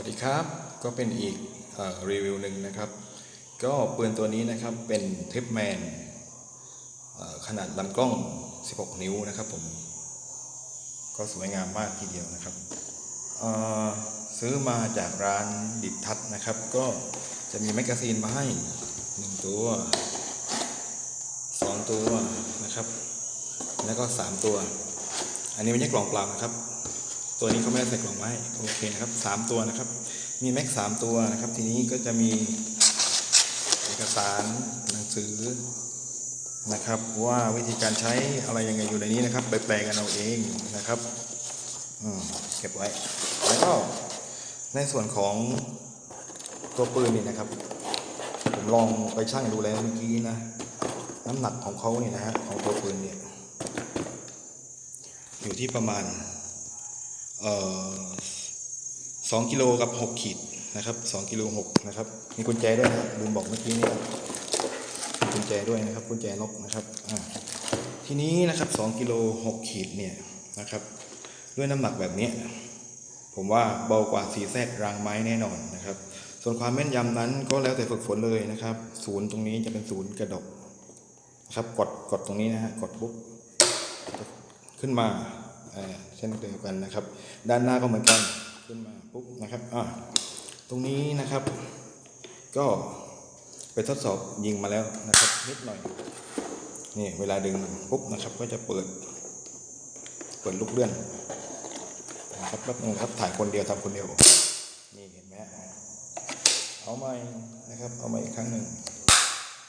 วัสดีครับก็เป็นอีกอรีวิวหนึ่งนะครับ ก็ปืนตัวนี้นะครับเป็นเทปแมนขนาดลำกล้อง 16 นิ้วนะครับผม ก็สวยงามมากทีเดียวนะครับ ซื้อมาจากร้านดิบทัศน์นะครับ ก็จะมีแมกกาซีนมาให้ 1 ตัว 2 ตัวนะครับ แล้วก็ 3 ตัว อันนี้ไม่ใช่กล่องเปล่านะครับ ตัวนี้เขาไม่ได้ใส่กล่องไว้โอเคนะครับสามตัวนะครับ มีแม็กสามตัวนะครับ ทีนี้ก็จะมีเอกสารหนังสือนะครับ ว่าวิธีการใช้อะไรยังไงอยู่ในนี้นะครับไปแปลกันเอาเองนะครับอืมเก็บไว้แล้วก็ในส่วนของตัวปืนนี่นะครับ ผมลองไปชั่งดูแล้วเมื่อกี้นะน้ำหนักของเขาเนี่ยนะฮะของตัวปืนเนี่ยอยู่ที่ประมาณ สองกิโลกับหกขีดนะครับสองกิโลหกนะครับ มีกุญแจด้วยนะครับลืมบอกเมื่อกี้นี่มีกุญแจด้วยนะครับกุญแจล็อกนะครับทีนี้นะครับสองกิโลหกขีดเนี่ยนะครับ ด้วยน้ำหนักแบบนี้ ผมว่าเบากว่าสีแซดรางไม้แน่นอนนะครับ ส่วนความแม่นยำนั้นก็แล้วแต่ฝึกฝนเลยนะครับศูนย์ตรงนี้จะเป็นศูนย์กระดกนะครับกดกดตรงนี้นะฮะกดปุ๊บขึ้นมา เช่นเดียวกันนะครับ ด้านหน้าก็เหมือนกันขึ้นมาปุ๊บนะครับอ่าตรงนี้นะครับ ก็ไปทดสอบยิงมาแล้วนะครับ นิดหน่อยนี่เวลาดึงปุ๊บนะครับ ก็จะเปิด เปิดลูกเลื่อนนะครับแป๊บนึงครับถ่ายคนเดียวทำคนเดียวนี่เห็นไหมเอาใหม่นะครับ เอาใหม่อีกครั้งหนึ่ง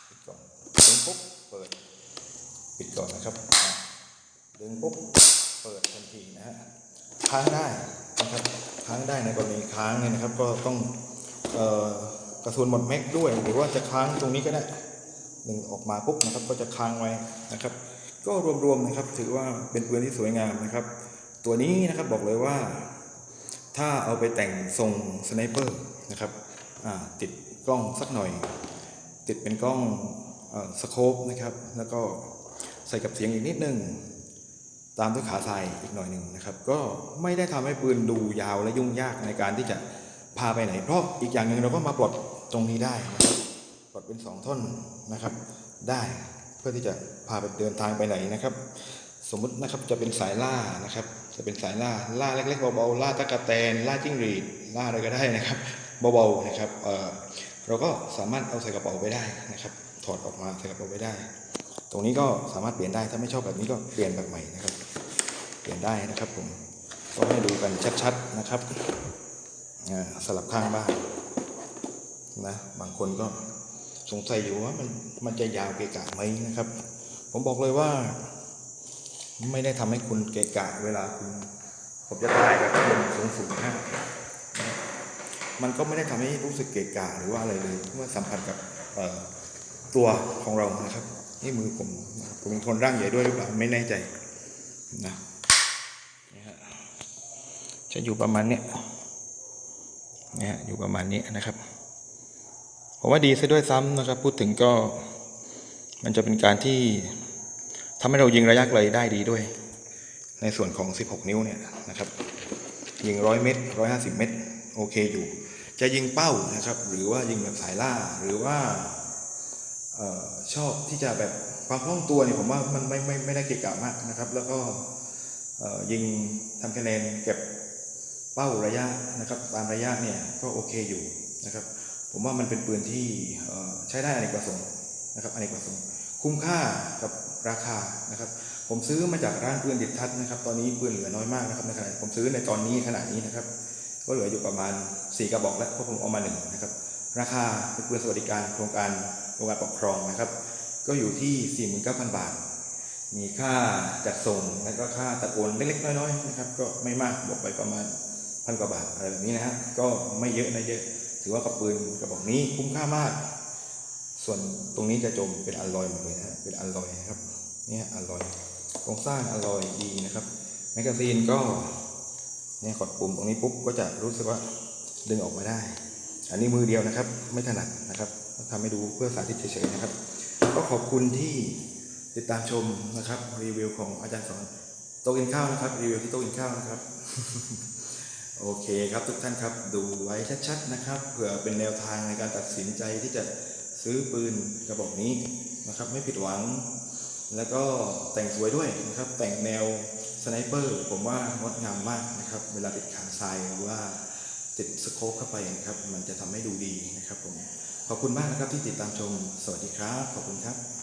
ปิดก่อนดึงปุ๊บเปิด ปิดก่อนนะครับดึงปุ๊บ เปิดทันทีนะฮะค้างได้นะครับค้างได้ในกรณีค้างเนี่ยนะครับ ก็ต้องออกระสุนหมดแม็กด้วย หรือว่าจะค้างตรงนี้ก็ได้ดึงออกมาปุ๊บนะครับ ก็จะค้างไว้นะครับ ก็รวมๆนะครับ ถือว่าเป็นปืนที่สวยงามนะครับ ตัวนี้นะครับบอกเลยว่า ถ้าเอาไปแต่งทรงสไนเปอร์นะครับติดกล้องสักหน่อย ติดเป็นกล้องสโคปนะครับ แล้วก็ใส่กับเสียงอีกนิดนึง ตามด้วยขาทรายอีกหน่อยหนึ่งนะครับ ก็ไม่ได้ทำให้ปืนดูยาวและยุ่งยากในการที่จะพาไปไหน เพราะอีกอย่างหนึ่งเราก็มาปลดตรงนี้ได้นะครับปลดเป็นสองท่อนนะครับ ได้เพื่อที่จะพาไปเดินทางไปไหนนะครับ สมมุตินะครับจะเป็นสายล่านะครับ จะเป็นสายล่าล่าเล็กๆเบาๆล่าตะกะแตนล่าจิ้งหรีดล่าอะไรก็ได้นะครับเบาๆนะครับเออเราก็สามารถเอาใส่กระเป๋าไปได้นะครับ ถอดออกมาใส่กระเป๋าไปได้ ตรงนี้ก็สามารถเปลี่ยนได้ถ้าไม่ชอบแบบนี้ก็เปลี่ยนแบบใหม่นะครับ เปลี่ยนได้นะครับผมก็ให้ดูกันชัดๆนะครับอ่าสลับข้างบ้างนะบางคนก็สงสัยอยู่ว่ามันมันจะยาวเกะกะไหมนะครับ ผมบอกเลยว่า ไม่ได้ทำให้คุณเกะกะเวลาคุณผมจะถ่ายแบบมุมสูงๆนะมันก็ไม่ได้ทำให้รู้สึกเกะกะหรือว่าอะไรเลยเมื่อสัมผัสกับตัวของเรานะครับ นี่มือผมครับผมเป็นคนร่างใหญ่ด้วยหรือเปล่าไม่แน่ใจนะจะอยู่ประมาณเนี้ยนะฮะอยู่ประมาณนี้นะครับผมว่าดีซะด้วยซ้ำนะครับ พูดถึงก็มันจะเป็นการที่ทำให้เรายิงระยะไกลได้ดีด้วย ในส่วนของ 16 นิ้วเนี่ยนะครับ ยิง 100 เมตร 150 เมตร โอเคอยู่ จะยิงเป้านะครับ หรือว่ายิงแบบสายล่าหรือว่า ออชอบที่จะแบบความคล่องตัวเนี่ยผมว่ามันไม่ไม่ไม่ได้เกะกะมากนะครับ แล้วก็ยิงทำคะแนนเก็บเป้าระยะนะครับ ตามระยะเนี่ยก็โอเคอยู่นะครับ ผมว่ามันเป็นปืนที่ใช้ได้อเนกประสงค์นะครับอเนกประสงค์ คุ้มค่ากับราคานะครับ ผมซื้อมาจากร้านปืนดิทัศน์นะครับ ตอนนี้ปืนเหลือน้อยมากนะครับในขณะผมซื้อในตอนนี้ขณะนี้นะครับ ก็เหลืออยู่ประมาณ 4 กระบอกแล้วเพราะผมเอามาหนึ่งนะครับ ราคาเป็นปืนสวัสดิการโครงการ โรงการปกครองนะครับ ก็อยู่ที่ 49,000 บาท มีค่าจัดส่งแล้วก็ค่าตัดโอนเล็กๆ น้อยๆนะครับ ก็ไม่มากบวกไปประมาณพันกว่าบาทอะไรแบบนี้นะฮะก็ไม่เยอะนะเยอะ ถือว่ากับปืนกระบอกนี้คุ้มค่ามาก ส่วนตรงนี้จะจมเป็นอลลอยหมดเลยนะฮะเป็นอลลอยนะครับเนี่ยอลลอยโครงสร้างอลลอยดีนะครับแมกกาซีนก็เนี่ยกดปุ่มตรงนี้ปุ๊บก็จะรู้สึกว่าดึงออกมาได้ อันนี้มือเดียวนะครับ ไม่ถนัดนะครับ ทำให้ดูเพื่อสาธิตเฉยๆนะครับ ก็ขอบคุณที่ติดตามชมนะครับรีวิวของอาจารย์สอนโต๊ะกินข้าวนะครับรีวิวที่โต๊ะกินข้าวนะครับ โอเคครับทุกท่านครับดูไว้ชัดๆนะครับเผื่อเป็นแนวทางในการตัดสินใจที่จะซื้อปืนกระบอกนี้นะครับ ไม่ผิดหวัง แล้วก็แต่งสวยด้วยนะครับ แต่งแนวสไนเปอร์ผมว่างดงามมากนะครับ เวลาติดขาทรายหรือว่าติดสโคปเข้าไปนะครับ มันจะทำให้ดูดีนะครับผม ขอบคุณมากนะครับที่ติดตามชม สวัสดีครับ ขอบคุณครับ